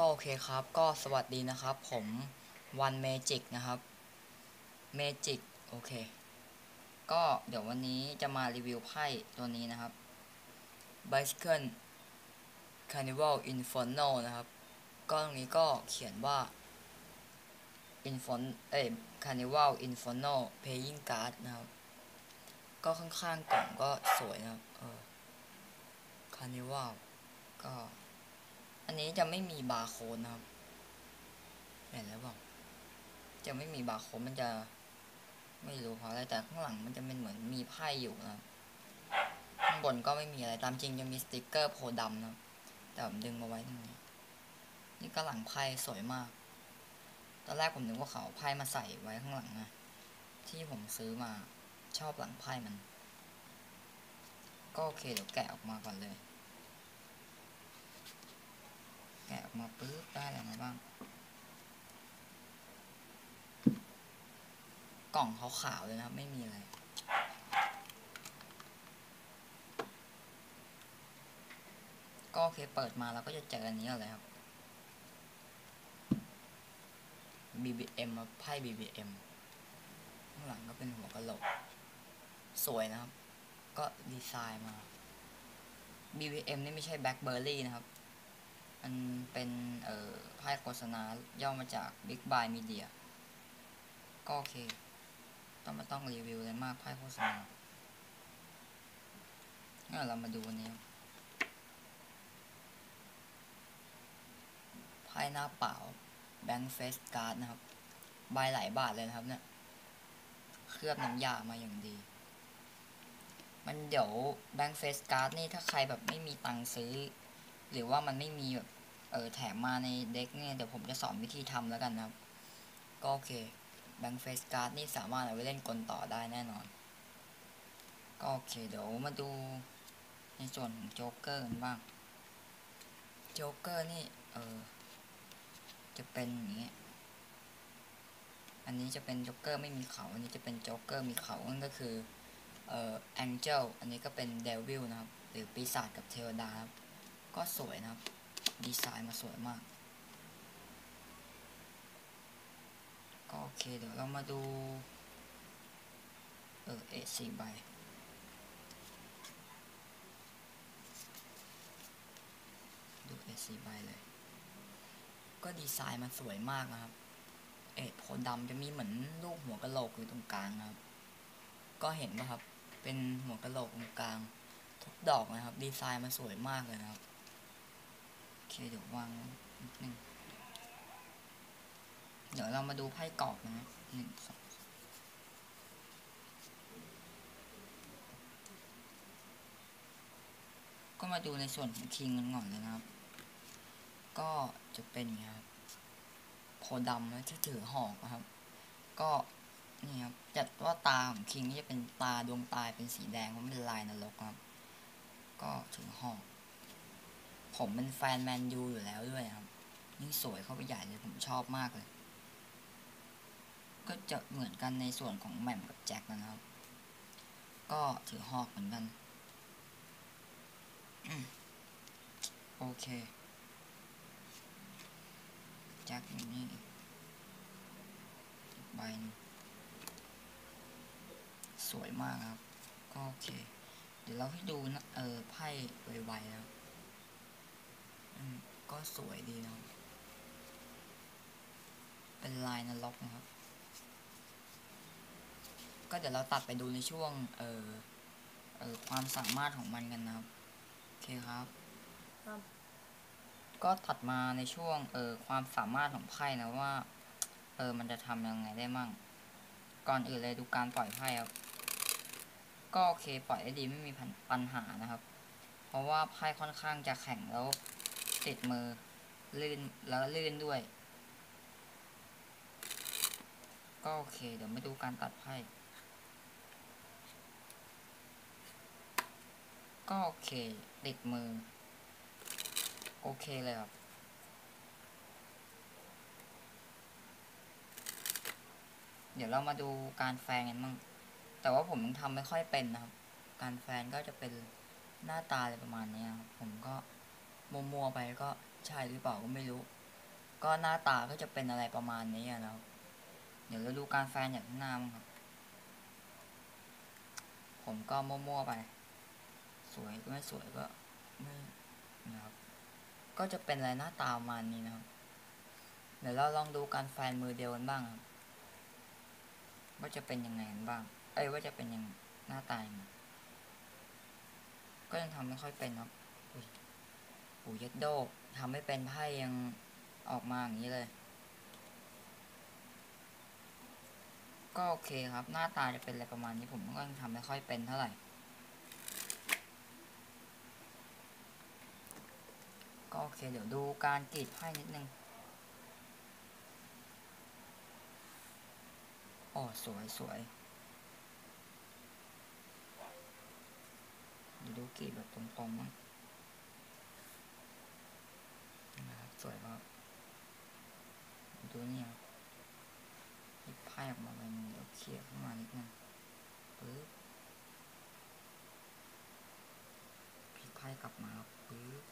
ก็โอเคครับ ก็สวัสดีนะครับ ผมวันเมจิกนะครับเมจิกโอเค ก็เดี๋ยววันนี้จะมารีวิวไพ่ตัวนี้นะครับ Bicycle Carnival Inferno นะครับ ก็ตรงนี้ก็เขียนว่า Infon เอ้ย Carnival Inferno Playing Card นะครับ ก็ข้างๆกล่องก็สวยนะครับ เออ Carnival ก็ อันนี้จะไม่มีบาร์โค้ดนะครับ เห็นแล้วบอกจะไม่มีบาร์โค้ดมันจะ ไม่รู้เพราะอะไรแต่ข้างหลังมันจะเป็นเหมือนมีไพ่อยู่นะครับข้างบนก็ไม่มีอะไรตามจริงจะมีสติกเกอร์โพดำนะแต่ผมดึงมาไว้ตรงนี้ นี่ก็หลังไพ่สวยมาก ตอนแรกผมนึกว่าเขาเอาไพ่มาใส่ไว้ข้างหลังนะที่ผมซื้อมาชอบหลังไพ่มัน ก็โอเคเดี๋ยวแกะออกมาก่อนเลย แกะออกมาปุ๊บได้อะไรมาบ้าง กล่องขาวๆเลยนะครับ ไม่มีอะไร ก็โอเคเปิดมาเราก็จะเจออันนี้เลยครับ BBM ครับไพ่ BBM ข้างหลังก็เป็นหัวกะโหลก สวยนะครับ ก็ดีไซน์มา BBM นี่ไม่ใช่ Blackberry นะครับ มันเป็นเอ่อไพ่โฆษณาย่อมาจาก Big Buy Media ก็โอเค ต้องไม่ต้องรีวิวเลยมากไพ่โฆษณางั้นเรามาดูอันนี้ไพ่หน้าเปล่า Bank Face Card นะครับ ใบหลายบาทเลยนะครับเนี่ย เคลือบน้ำยามาอย่างดี มันเดี๋ยว Bank Face Card นี่ถ้าใครแบบไม่มีตังค์ซื้อ หรือว่ามันไม่มีแบบ เออแถมมาในเด็กเนี่ยเดี๋ยวผมจะสอนวิธีทำแล้วกันนะครับ ก็โอเคแบงค์เฟสการ์ดนี่สามารถเอาไว้เล่นกลต่อได้แน่นอน ก็โอเคเดี๋ยวมาดูในส่วนของโจ๊กเกอร์กันบ้าง โจ๊กเกอร์นี่เออจะเป็นอย่างนี้อันนี้จะเป็นโจ๊กเกอร์ไม่มีเขา อันนี้จะเป็นโจ๊กเกอร์มีเขานั่นก็คือเอ่อแองเจลอันนี้ก็เป็นเดวิลนะครับ หรือปีศาจกับเทวดาครับ ก็สวยนะครับ ดีไซน์มาสวยมาก ก็โอเคเดี๋ยวเรามาดู เออเอสี่ใบดูเอสี่ใบเลย ก็ดีไซน์มันสวยมากนะครับ เอ็ดโพดำจะมีเหมือนรูปหัวกะโหลกอยู่ตรงกลางนะครับ ก็เห็นนะครับ เป็นหัวกะโหลกตรงกลาง ทุกดอกนะครับ ดีไซน์มันสวยมากเลยนะครับ คเดี๋ยววางนิดนึงเดี๋ยวเรามาดูไพ่กรอบนะหนึ่งสองก็มาดูในส่วนของคิงกันก่อนเลยนะครับ ก็จะเป็นอย่างนี้ครับโพดำแล้วจะถือหอกนะครับ ก็นี่ครับจัดว่าตาของคิงนี่จะเป็นตาดวงตายเป็นสีแดงเพราะมันเป็นลายนรกครับ ก็ถือหอก ผมเป็นแฟนแมนยูอยู่แล้วด้วยครับ นี่สวยเข้าไปใหญ่เลยผมชอบมากเลย ก็จะเหมือนกันในส่วนของแหม่มกับแจ็คนะครับ ก็ถือหอกเหมือนกันอโอเคแจ็คอยู่นี่อีกใบนึงสวยมากครับ ก็โอเค เดี๋ยวเราให้ดูนะเออไพ่ไวๆแล้ว ก็สวยดีนะครับเป็นลายนรกนะครับ ก็เดี๋ยวเราตัดไปดูในช่วง เออเออความสามารถของมันกันนะครับ โอเคครับครับ ก็ถัดมาในช่วง เออความสามารถของไพ่นะว่า เออมันจะทำยังไงได้มั่ง ก่อนอื่นเลยดูการปล่อยไพ่ครับ ก็โอเคปล่อยได้ดีไม่มีปัญปัญหานะครับ เพราะว่าไพ่ค่อนข้างจะแข็งแล้ว ติดมือลื่นแล้วลื่นด้วย ก็โอเค เดี๋ยวมาดูการตัดไพ่ก็โอเค ติดมือ โอเคเลยครับเดี๋ยวเรามาดูการแฟนกันบ้างแต่ว่าผมยังทำไม่ค่อยเป็นนะครับ การแฟนก็จะเป็นหน้าตาอะไรประมาณนี้ครับ ผมก็ มัวๆไปก็ใช่หรือเปล่าก็ไม่รู้ ก็หน้าตาก็จะเป็นอะไรประมาณนี้อะนะครับเดี๋ยวเราดูการแฟนอย่างหน้ามั้งครับ ผมก็มั่วๆไป สวยก็ไม่สวยก็ไม่นะครับ ก็จะเป็นอะไรหน้าตาประมาณนี้นะครับ เดี๋ยวเราลองดูการแฟนมือเดียวกันบ้างครับว่าจะเป็นยังไงบ้าง เอ้ยว่าจะเป็นยังหน้าตายังไงก็ยังทำไม่ค่อยเป็นครับ อุ้ยอูยัดโดกทำไม่เป็นไพ่ยังออกมาอย่างนี้เลย ก็โอเคครับ หน้าตาจะเป็นอะไรประมาณนี้ผมก็ยังทำไม่ค่อยเป็นเท่าไหร่ ก็โอเค เดี๋ยวดูการกรีดไพ่นิดนึง โอ้ สวยสวยดูกรีดแบบตรงๆมั้งนะครับ สวยมากดูนี่ครับหยิบไพ่ออกมาใบหนึงเดี๋ยวเคลียร์ขึ้นมานิดนึงปึ๊บพลิกไพ่กลับมาครับปึ๊บ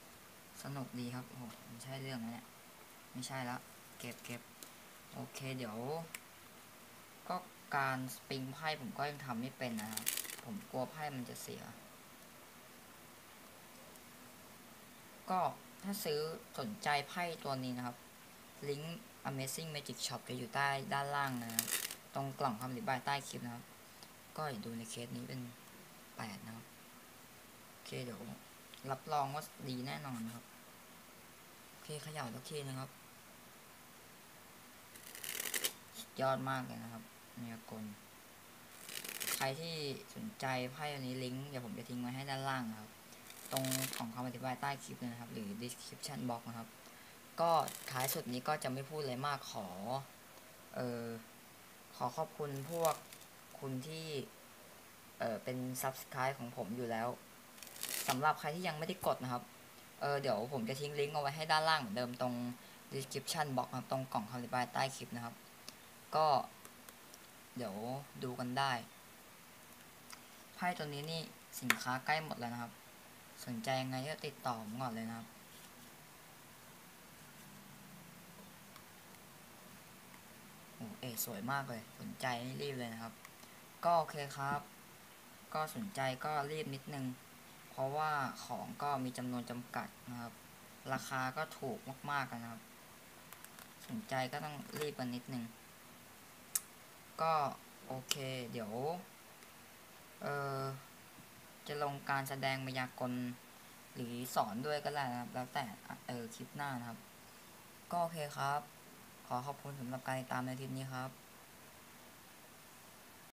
สนุกดีครับโอ้โหไม่ใช่เรื่องนะเนี่ยไม่ใช่ละเก็บเก็บโอเคเดี๋ยว ก็การสปริงไพ่ผมก็ยังทำไม่เป็นนะครับผมกลัวไพ่มันจะเสีย ก็ ถ้าซื้อสนใจไพ่ตัวนี้นะครับ ลิงก์ Amazing Magic Shop จะอยู่ใต้ด้านล่างนะครับ ตรงกล่องคำอธิบายใต้คลิปนะครับ ก็อย่าดูในเคสนี้เป็นแปดนะครับโอเคเดี๋ยวรับรองว่าดีแน่นอนนะครับโอเคเขย่าสักทีนะครับยอดมากเลยนะครับเนียกลใครที่สนใจไพ่อันนี้ลิงก์เดี๋ยวผมจะทิ้งไว้ให้ด้านล่างนะครับ ตรงของคำอธิบายใต้คลิปเลยนะครับ หรือ description box นะครับ ก็ท้ายสุดนี้ก็จะไม่พูดเลยมากขอ เออขอขอบคุณพวกคุณที่เออเป็น subscribe ของผมอยู่แล้วสำหรับใครที่ยังไม่ได้กดนะครับ เออเดี๋ยวผมจะทิ้งลิงก์เอาไว้ให้ด้านล่างเหมือนเดิมตรง description box นะครับตรงกล่องคำอธิบายใต้คลิปนะครับ ก็ เดี๋ยวดูกันได้ไพ่ตัวนี้นี่สินค้าใกล้หมดแล้วนะครับ สนใจยังไงก็ติดต่อผมก่อนเลยนะครับ โอ้เอสวยมากเลย สนใจนี่รีบเลยนะครับ ก็โอเคครับ ก็สนใจก็รีบนิดนึง เพราะว่าของก็มีจำนวนจำกัดนะครับ ราคาก็ถูกมากๆกันนะครับ สนใจก็ต้องรีบกันนิดนึง ก็โอเค เดี๋ยว เออ จะลงการแสดงมายากลหรือสอนด้วยก็ได้นะครับ แล้วแต่เออคลิปหน้านะครับ ก็โอเคครับ ขอขอบคุณสำหรับการติดตามในคลิปนี้ครับ